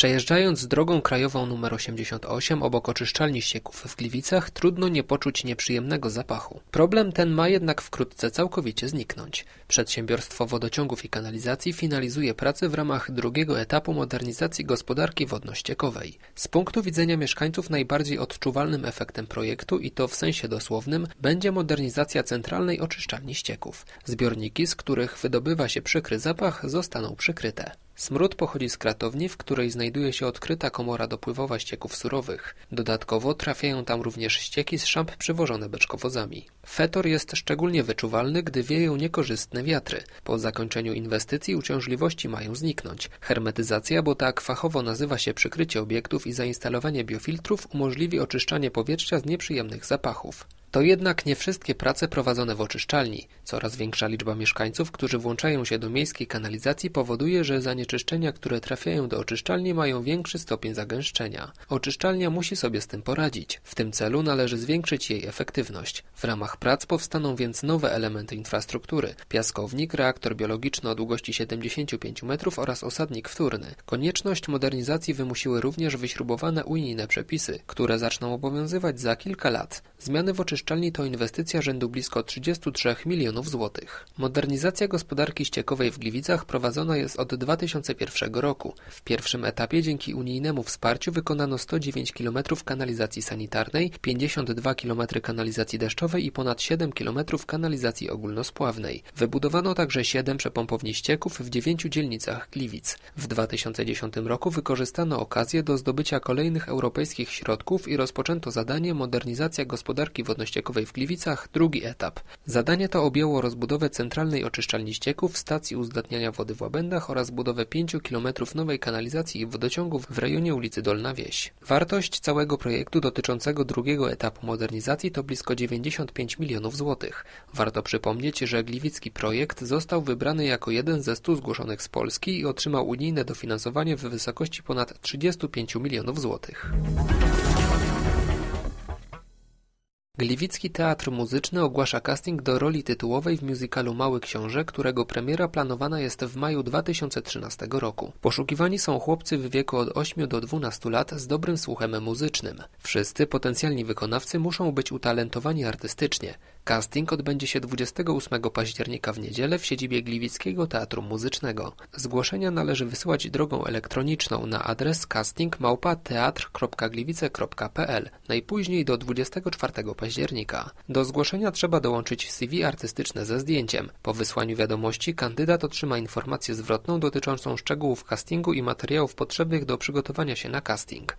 Przejeżdżając drogą krajową nr 88 obok oczyszczalni ścieków w Gliwicach, trudno nie poczuć nieprzyjemnego zapachu. Problem ten ma jednak wkrótce całkowicie zniknąć. Przedsiębiorstwo Wodociągów i Kanalizacji finalizuje pracę w ramach drugiego etapu modernizacji gospodarki wodno-ściekowej. Z punktu widzenia mieszkańców najbardziej odczuwalnym efektem projektu, i to w sensie dosłownym, będzie modernizacja centralnej oczyszczalni ścieków. Zbiorniki, z których wydobywa się przykry zapach, zostaną przykryte. Smród pochodzi z kratowni, w której znajduje się odkryta komora dopływowa ścieków surowych. Dodatkowo trafiają tam również ścieki z szamp przywożone beczkowozami. Fetor jest szczególnie wyczuwalny, gdy wieją niekorzystne wiatry. Po zakończeniu inwestycji uciążliwości mają zniknąć. Hermetyzacja, bo tak fachowo nazywa się przykrycie obiektów i zainstalowanie biofiltrów umożliwi oczyszczanie powietrza z nieprzyjemnych zapachów. To jednak nie wszystkie prace prowadzone w oczyszczalni. Coraz większa liczba mieszkańców, którzy włączają się do miejskiej kanalizacji powoduje, że zanieczyszczenia, które trafiają do oczyszczalni mają większy stopień zagęszczenia. Oczyszczalnia musi sobie z tym poradzić. W tym celu należy zwiększyć jej efektywność. W ramach prac powstaną więc nowe elementy infrastruktury. Piaskownik, reaktor biologiczny o długości 75 metrów oraz osadnik wtórny. Konieczność modernizacji wymusiły również wyśrubowane unijne przepisy, które zaczną obowiązywać za kilka lat. Zmiany w oczyszczalni to inwestycja rzędu blisko 33 milionów złotych. Modernizacja gospodarki ściekowej w Gliwicach prowadzona jest od 2001 roku. W pierwszym etapie dzięki unijnemu wsparciu wykonano 109 km kanalizacji sanitarnej, 52 km kanalizacji deszczowej i ponad 7 km kanalizacji ogólnospławnej. Wybudowano także 7 przepompowni ścieków w 9 dzielnicach Gliwic. W 2010 roku wykorzystano okazję do zdobycia kolejnych europejskich środków i rozpoczęto zadanie modernizacja gospodarki wodno-ściekowej w Gliwicach, drugi etap. Zadanie to objęło rozbudowę centralnej oczyszczalni ścieków, stacji uzdatniania wody w Łabędach oraz budowę 5 km nowej kanalizacji i wodociągów w rejonie ulicy Dolna Wieś. Wartość całego projektu dotyczącego drugiego etapu modernizacji to blisko 95 milionów złotych. Warto przypomnieć, że gliwicki projekt został wybrany jako jeden ze 100 zgłoszonych z Polski i otrzymał unijne dofinansowanie w wysokości ponad 35 milionów złotych. Gliwicki Teatr Muzyczny ogłasza casting do roli tytułowej w musicalu Mały Książę, którego premiera planowana jest w maju 2013 roku. Poszukiwani są chłopcy w wieku od 8 do 12 lat z dobrym słuchem muzycznym. Wszyscy potencjalni wykonawcy muszą być utalentowani artystycznie. Casting odbędzie się 28 października w niedzielę w siedzibie Gliwickiego Teatru Muzycznego. Zgłoszenia należy wysyłać drogą elektroniczną na adres castingmałpateatr.gliwice.pl najpóźniej do 24 października. Do zgłoszenia trzeba dołączyć CV artystyczne ze zdjęciem. Po wysłaniu wiadomości kandydat otrzyma informację zwrotną dotyczącą szczegółów castingu i materiałów potrzebnych do przygotowania się na casting.